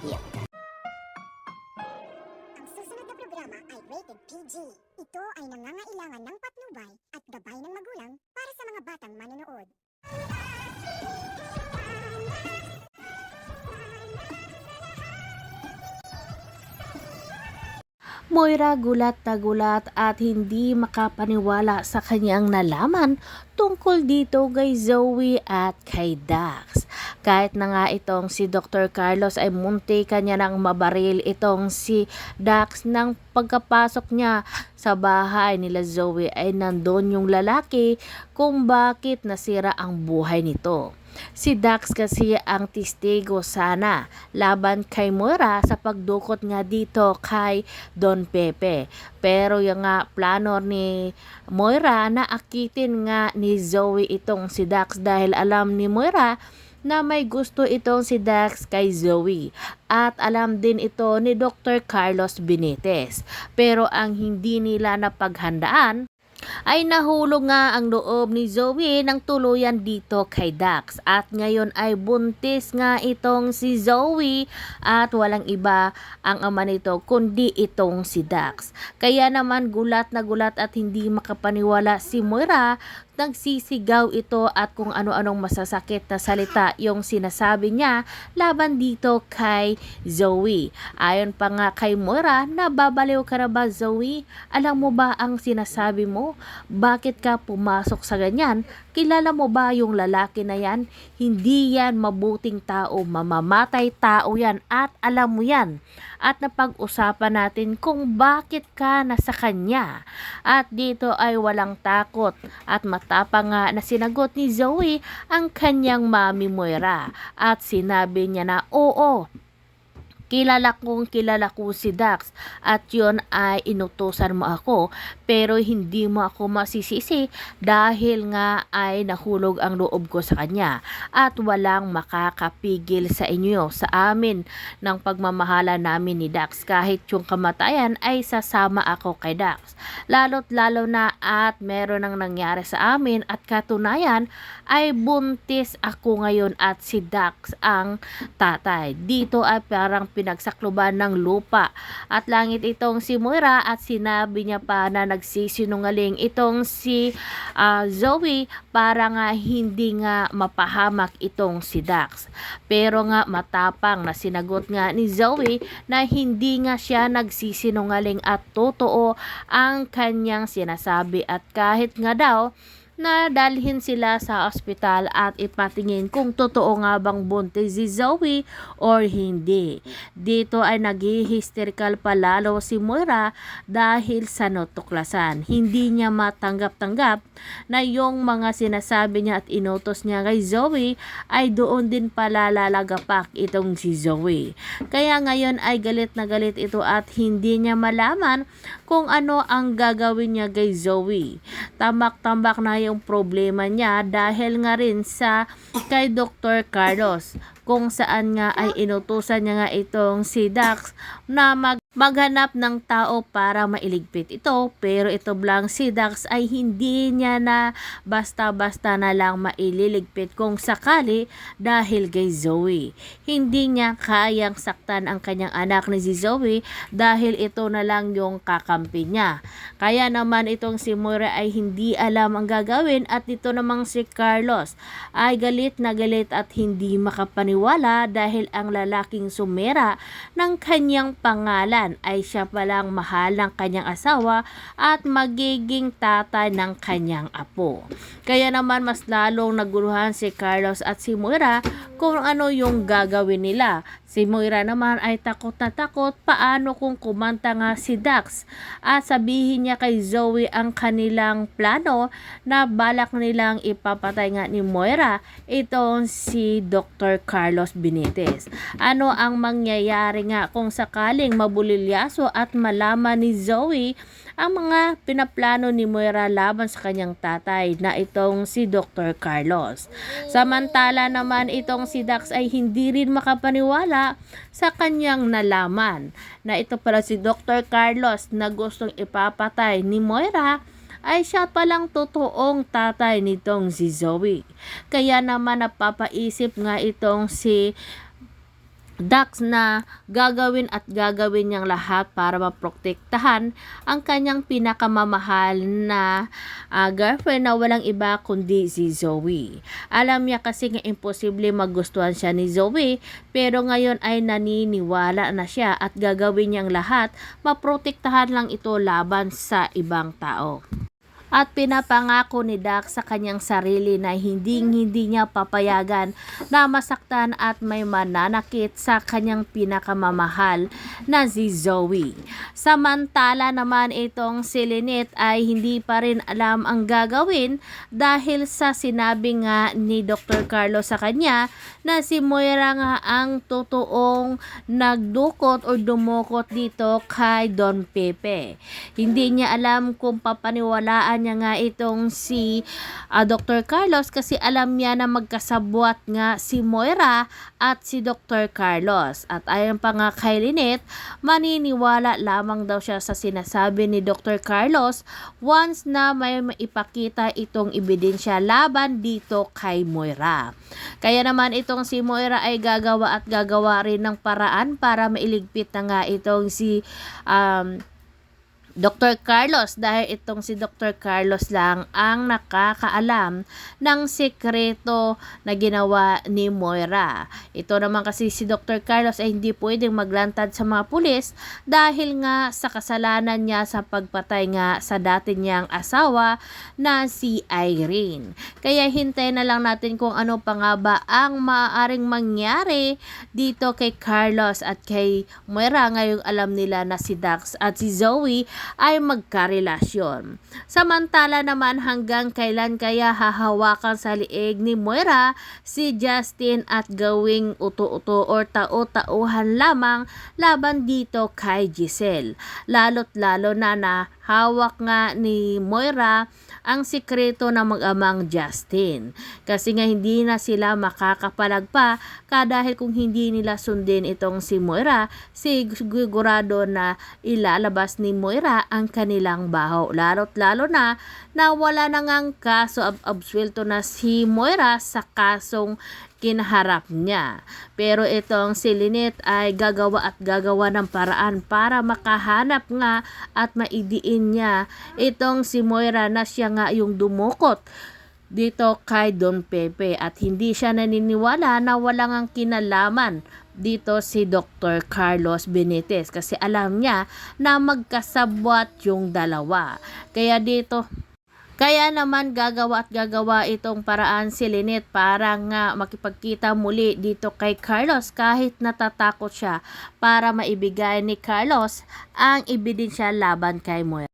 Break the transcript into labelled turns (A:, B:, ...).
A: Benguet.
B: Ang susunod na programa ay rated PG. Ito ay nangangailangan ng patnubay at gabay ng magulang para sa mga batang manonood.
C: Moira gulat na gulat at hindi makapaniwala sa kanyang nalaman tungkol dito kay Zoe at kay Dax. Kahit na nga itong si Dr. Carlos ay munti kanya nang mabaril itong si Dax nang pagkapasok niya sa bahay nila Zoe ay nandun yung lalaki kung bakit nasira ang buhay nito. Si Dax kasi ang testigo sana laban kay Moira sa pagdukot nga dito kay Don Pepe. Pero yung nga plano ni Moira na akitin nga ni Zoe itong si Dax dahil alam ni Moira na may gusto itong si Dax kay Zoe at alam din ito ni Dr. Carlos Benitez. Pero ang hindi nila napaghandaan ay nahulog nga ang loob ni Zoe ng tuluyan dito kay Dax at ngayon ay buntis nga itong si Zoe at walang iba ang ama nito kundi itong si Dax. Kaya naman gulat na gulat at hindi makapaniwala si Moira nagsisigaw ito at kung ano-anong masasakit na salita yung sinasabi niya laban dito kay Zoe. Ayon pa nga kay Moira, nababaliw ka na ba Zoe? Alam mo ba ang sinasabi mo? Bakit ka pumasok sa ganyan? Kilala mo ba yung lalaki na yan? Hindi yan mabuting tao, mamamatay tao yan at alam mo yan. At napag-usapan natin kung bakit ka nasa kanya. At dito ay walang takot at matapang nga na sinagot ni Zoe ang kanyang mami Moira. At sinabi niya na oo, kilala kong kilala ko si Dax at yon ay inutusan mo ako pero hindi mo ako masisisi dahil nga ay nahulog ang loob ko sa kanya at walang makakapigil sa inyo sa amin. Ng pagmamahala namin ni Dax kahit yung kamatayan ay sasama ako kay Dax. Lalo't lalo na at meron ang nangyari sa amin at katunayan ay buntis ako ngayon at si Dax ang tatay. Dito ay parang pinagsakluban ng lupa. At langit itong si Moira at sinabi niya pa na nagsisinungaling. Itong si ah, Zoe para nga hindi nga mapahamak itong si Dax. Pero nga matapang na sinagot nga ni Zoe na hindi nga siya nagsisinungaling. At totoo ang kanyang sinasabi. At kahit nga daw na dalhin sila sa ospital at ipatingin kung totoo nga bang buntis si Zoe or hindi. Dito ay nag-hysterical palalo si Moira dahil sa natuklasan. Hindi niya matanggap-tanggap na yung mga sinasabi niya at inutos niya kay Zoe ay doon din pala itong si Zoe. Kaya ngayon ay galit na galit ito at hindi niya malaman kung ano ang gagawin niya kay Zoe. Tambak-tambak na yung problema niya dahil nga rin sa kay Dr. Carlos kung saan nga ay inutusan niya nga itong si Dax na mag maghanap ng tao para mailigpit ito pero ito blang si Dax ay hindi niya na basta-basta na lang maililigpit kung sakali dahil kay Zoe. Hindi niya kayang saktan ang kanyang anak ni si Zoe dahil ito na lang yung kakampi niya. Kaya naman itong si Moira ay hindi alam ang gagawin at ito namang si Carlos ay galit na galit at hindi makapaniwala dahil ang lalaking sumera ng kanyang pangalan ay siya palang mahal ng kanyang asawa at magiging tatay ng kanyang apo. Kaya naman mas lalong naguluhan si Carlos at si Moira kung ano yung gagawin nila. Si Moira naman ay takot na takot paano kung kumanta nga si Dax at sabihin niya kay Zoe ang kanilang plano na balak nilang ipapatay nga ni Moira itong si Dr. Carlos Benitez. Ano ang mangyayari nga kung sakaling mabulilyaso at malaman ni Zoe ang mga pinaplano ni Moira laban sa kanyang tatay na itong si Dr. Carlos. Samantala naman itong si Dax ay hindi rin makapaniwala sa kanyang nalaman na ito pala si Dr. Carlos na gustong ipapatay ni Moira ay siya palang totoong tatay nitong si Zoe. Kaya naman napapaisip nga itong si Dax na gagawin at gagawin niyang lahat para maprotektahan ang kanyang pinakamamahal na ah, girlfriend na walang iba kundi si Zoe. Alam niya kasi nga imposible magustuhan siya ni Zoe pero ngayon ay naniniwala na siya at gagawin niyang lahat maprotektahan lang ito laban sa ibang tao. At pinapangako ni Dax sa kanyang sarili na hindi hindi niya papayagan na masaktan at may mananakit sa kanyang pinakamamahal na si Zoe. Samantala naman itong si Lynette ay hindi pa rin alam ang gagawin dahil sa sinabi nga ni Dr. Carlos sa kanya na si Moira nga ang totoong nagdukot o dumukot dito kay Don Pepe. Hindi niya alam kung papaniwalaan niya nga itong si ah, Dr. Carlos kasi alam niya na magkasabwat nga si Moira at si Dr. Carlos. At ayon pa nga kay Lynette, maniniwala lamang daw siya sa sinasabi ni Dr. Carlos once na may maipakita itong ebidensya laban dito kay Moira. Kaya naman itong si Moira ay gagawa at gagawa rin ng paraan para mailigpit na nga itong si um, Dr. Carlos dahil itong si Dr. Carlos lang ang nakakaalam ng sekreto na ginawa ni Moira. Ito naman kasi si Dr. Carlos ay hindi pwedeng maglantad sa mga pulis dahil nga sa kasalanan niya sa pagpatay nga sa dati niyang asawa na si Irene. Kaya hintayin na lang natin kung ano pa nga ba ang maaaring mangyari dito kay Carlos at kay Moira ngayong alam nila na si Dax at si Zoe ay magkarelasyon. Samantala naman hanggang kailan kaya hahawakan sa liig ni Moira si Justin at gawing uto-uto or tao-tauhan lamang laban dito kay Giselle. Lalo't lalo na na hawak nga ni Moira ang sikreto ng mag-amang Justin. Kasi nga hindi na sila makakapalag pa kadahil kung hindi nila sundin itong si Moira, sigurado na ilalabas ni Moira ang kanilang baho. Lalo't lalo na na wala na ngang kaso ab absuelto na si Moira sa kasong kinaharap niya. Pero itong si Lynette ay gagawa at gagawa ng paraan para makahanap nga at maidiin niya itong si Moira na siya nga yung dumukot dito kay Don Pepe at hindi siya naniniwala na walang ang kinalaman dito si Dr. Carlos Benitez kasi alam niya na magkasabwat yung dalawa. Kaya dito kaya naman gagawa at gagawa itong paraan si Lynette para nga makipagkita muli dito kay Carlos kahit natatakot siya para maibigay ni Carlos ang ebidensya laban kay Moira.